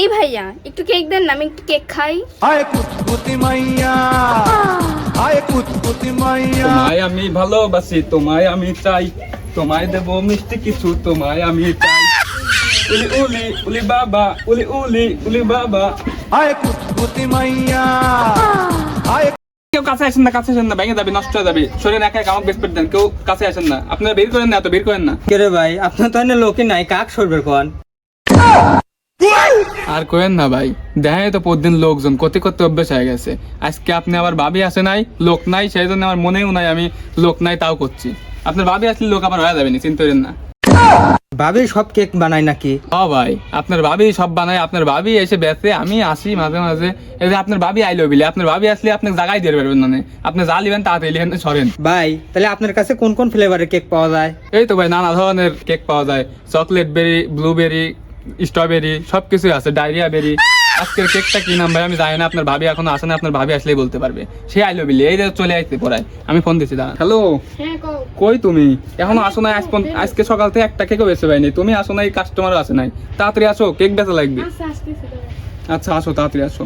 এই ভাইয়া একটু কেক দেন না আমি একটু কেক খাই। আয় কুতকুতি মাইয়া। আয় কুতকুতি মাইয়া। তোমায় আমি ভালোবাসি তোমায় আমি চাই। তোমায় দেব মিষ্টি কিছু তোমায় আমি চাই। উলি উলি উলি বাবা উলি উলি উলি বাবা। আয় কুতকুতি মাইয়া। আয় কেউ কাছে আসেন না কাছে আসেন না ভেঙে যাবে নষ্ট হয়ে যাবে। শরীরে একা একা আমাকে বেসপেট দেন কেউ কাছে আসেন না। আপনারা বের করেন না এত বের করেন না। কেরে ভাই আপনার তো এনে লোকই নাই কাক সরবে কোন? আর কোয়েন না ভাই দেখাই তো প্রতিদিন লোকজন করতে করতে অভ্যেস হয়ে গেছে। আজকে আপনি আবার ভাবি আসে নাই লোক নাই সেই জন্য আমার মনেও নাই আমি লোক নাই তাও করছি। আপনার ভাবি আসলে লোক আবার হয়ে যাবে না চিন্তা করেন না। ভাবি সব কেক বানায় নাকি? ও ভাই আপনার ভাবি সব বানায় আপনার ভাবি এসে বেচে আমি আসি মাঝে মাঝে। এই যে আপনার ভাবি আইলো বিলে আপনার ভাবি আসলে আপনাকে জায়গায় দিয়ে পারবেন না আপনি যা লিবেন তাড়াতাড়ি লিখেন সরেন। ভাই তাহলে আপনার কাছে কোন কোন ফ্লেভারের কেক পাওয়া যায়? এই তো ভাই নানা ধরনের কেক পাওয়া যায়। চকলেট বেরি ব্লুবেরি স্ট্রবেরি সব কিছুই আছে ডায়রিয়া বেরি। আজকের কেকটা কি নাম ভাই? আমি জানি না আপনার ভাবি এখন আসে না আপনার ভাবি আসলেই বলতে পারবে। সে আইলো বিলি এই যে চলে আসতে পড়ায়। আমি ফোন দিছি দাঁড়া হ্যালো হ্যাঁ কই তুমি? এখনও আসো না আজকে সকাল থেকে একটা কেকও বেঁচে পাইনি। তুমি আসো না এই কাস্টমারও আসে নাই। তাড়াতাড়ি আসো কেক বেচা লাগবে। আচ্ছা। আচ্ছা আসো তাড়াতাড়ি আসো।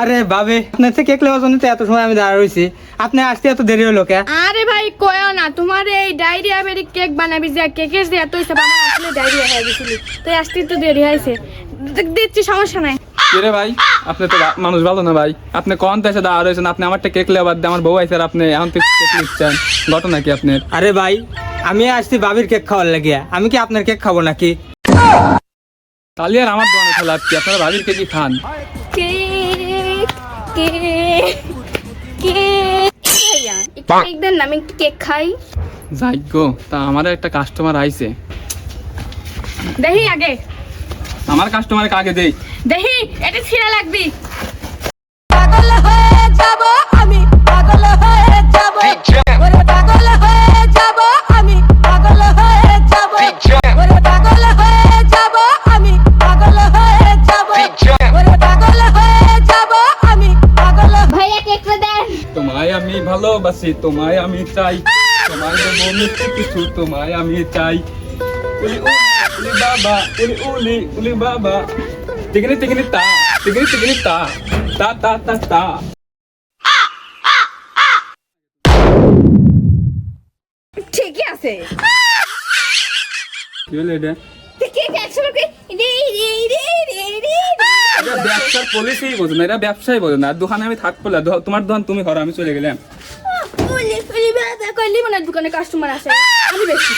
আরে বাবে আপনার থেকে কেক নেওয়ার জন্য তো এত সময় আমি দাঁড়া রয়েছি। আপনি আসতে এত দেরি হলো কে? আরে ভাই কয়ও না তোমার এই ডায়রিয়া বেরি কেক বানাবি যে কেকের যে এত হিসাব আমার আসলে ডায়রিয়া হয়ে গেছিল। তাই আসতে একটু দেরি হয়েছে। দিচ্ছি সমস্যা নাই। রে ভাই আপনি তো মানুষ ভালো না ভাই। আপনি কন এসে দাঁড়া রয়েছেন? আপনি আমারটা কেক লেবার দিয়ে আমার বউ আর আপনি এখন থেকে কেক নিচ্ছেন। ঘটনা কি আপনার? আরে ভাই আমি আসছি বাবির কেক খাওয়ার লাগিয়া। আমি কি আপনার কেক খাব নাকি? তাহলে আর আমার দোকানে খেলা কি? আপনারা ভাবির কেকই খান। কেক কে? কেক দেন আমি একটু কেক খাই। যাইগ তা আমার একটা কাস্টমার আইছে। দেখি আগে। আমার কাস্টমারকে আগে দেই। দেখি এটা ছিঁড়া লাগবি। পাগল হয়ে যাব আমি। ভালোবাসি তোমায় আমি চাই। তোমায় দেবো মিষ্টি কিছু তোমায় আমি চাই। উলি উলি বাবা উলি উলি উলি বাবা। টিকনি টিকনি তা টিকনি টিকনি তা তা তা তা তা। ঠিকই আছে। কি হলো এটা? কেক একশো করে রে রে রে রে রে। এটা ব্যবসার পলিসিই বোঝো না এটা ব্যবসাই বোঝো না দোকানে আমি থাকব না তোমার দোকান তুমি করো আমি চলে গেলাম মানে দোকানে কাস্টমার আসে আমি বেশি